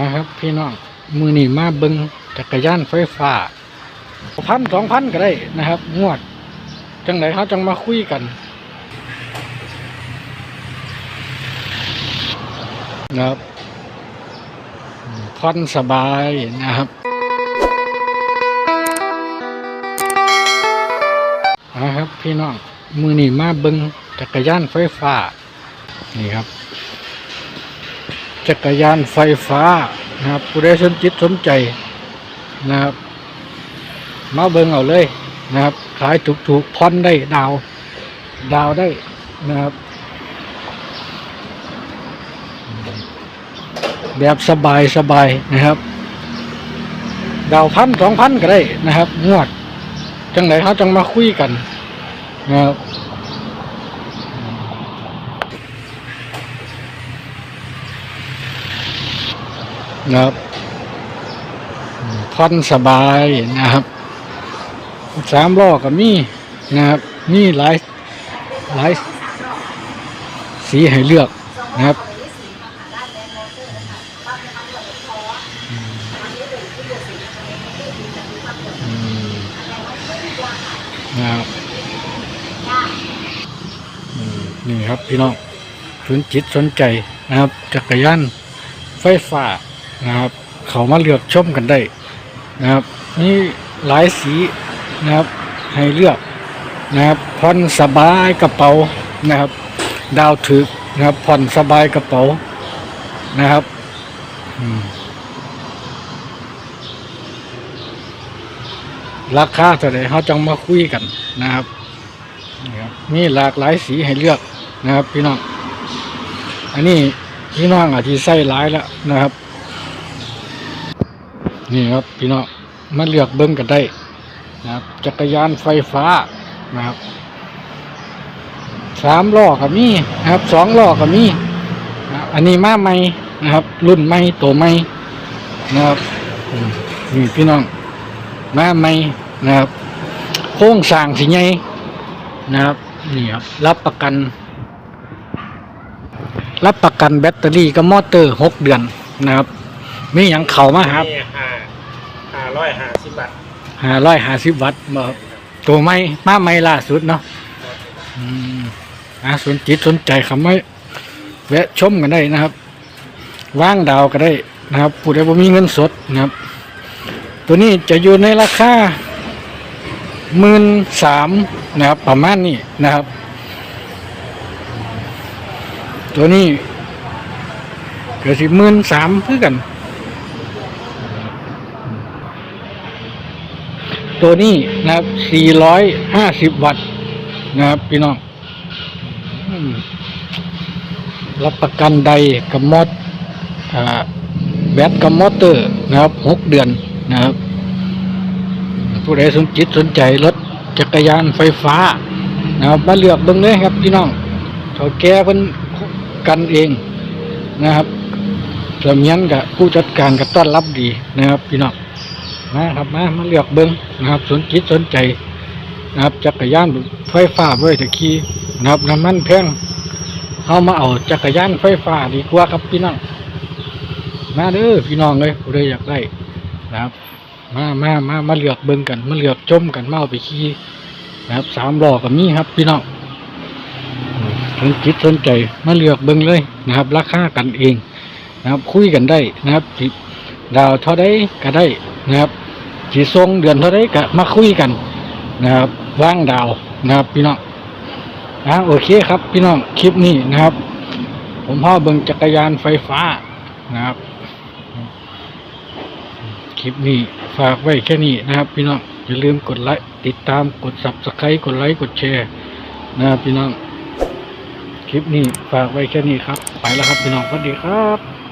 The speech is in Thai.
นะครับพี่น้องมือนี่มาเบิงจักรยานไฟฟ้าพันสองพันก็ได้นะครับ งวด จังไหนเขาจังมาคุยกันนะครับผ่อนสบายนะครับนะครับพี่น้องมือนี่มาเบิงจักรยานไฟฟ้านี่ครับ จักรยานไฟฟ้านะครับผู้ใดสนจิตสนใจนะครับ มาเบิ่งเอาเลยนะครับ ขายถูกๆผ่อนได้ดาว ดาวได้นะครับ แบบสบายสบายนะครับ ดาวพันสองพันก็ได้นะครับงวดจังไหนเขาจังมาคุยกันนะครับ นะครับผ่อนสบายนะครับสามล้อก็มีนะครับมีหลายหลายสีให้เลือกนะครับนะครับนี่ครับพี่น้องสนจิตสนใจนะครับ จักรยานไฟฟ้า นะครับ เขามาเลือกชมกันได้นะครับมีหลายสีนะครับ ให้เลือกนะครับผ่อนสบายกระเป๋านะครับ ดาวถึกนะครับผ่อนสบายกระเป๋านะครับราคาเท่าไหร่เขาจังมาคุยกันนะครับนะครับมีหลากหลายสีให้เลือกนะครับ พี่น้อง อันนี้พี่น้องอาจจะใส่หลายแล้วนะครับ นี่ครับพี่น้องมาเลือกเบิ้งกันได้นะครับ จักรยานไฟฟ้านะครับสามล้อก็มีนะครับสองล้อก็มีนะอันนี้มาใหม่นะครับ รุ่นใหม่ตัวใหม่นะครับนี่พี่น้องมาใหม่นะครับโค้งสร้างสิไงนะครับนี่ครับรับประกัน รับประกันแบตเตอรี่กับมอเตอร์หกเดือนนะครับมีอย่างเข่ามาครับ ห้าร้อยห้าสิบบาทห้าร้อยห้าสิบวัตต์มาครับตัวไม่มาไม่ล่าสุดเนาะอืมอ่าสนจิตสนใจคำไม่แวะชมกันได้นะครับ ว่างดาวก็ได้นะครับผู้ใดบ่มีเงินสดนะครับ ตัวนี้จะอยู่ในราคาหมื่นสามนะครับ ประมาณนี้นะครับ ตัวนี้เกิดสิบหมื่นสามเพื่อกัน ตัวนี้นะครับ 450 วัตต์นะครับ พี่น้อง รับประกันใดกับมอดแบตกับมอเตอร์นะครับ 6 เดือนนะครับ ผู้ใดสนจิตสนใจรถจักรยานไฟฟ้านะครับมาเลือกเบิ่งเลยครับพี่น้องเขาแก้เพิ่นกันเองนะครับเสมียนกับผู้จัดการก็ต้อนรับดีนะครับ พี่น้อง มาครับมามาเลือกเบิ้งนะครับ สนจิตสนใจนะครับจักรยานไฟฟ้าไว้ตะขี่นะครับน้ำมันแพงเอามาเอาจักรยานไฟฟ้าดีกว่าครับพี่น้องมาเด้อพี่น้องเลยผู้ใดอยากได้นะครับ มามามามาเลือกเบิ้งกัน มาเลือกชมกันมาเอาไปขี่นะครับสามล้อก็มีครับ พี่น้องสนจิตสนใจมาเลือกเบิ้งเลยนะครับ ราคากันเองนะครับ คุยกันได้นะครับดาวเท่าได้ก็ได้นะครับ สีทรงเดือนเท่าไรก็มาคุยกันนะครับว่างดาวนะครับ พี่น้องนะโอเคครับ พี่น้องคลิปนี้นะครับ ผมพ่อเบิ่งจักรยานไฟฟ้านะครับ คลิปนี้ฝากไว้แค่นี้นะครับ พี่น้องอย่าลืมกดไลค์ติดตามกด subscribe กดไลค์กดแชร์นะครับพี่น้องคลิปนี้ฝากไว้แค่นี้ครับ ไปแล้วครับพี่น้องสวัสดีครับ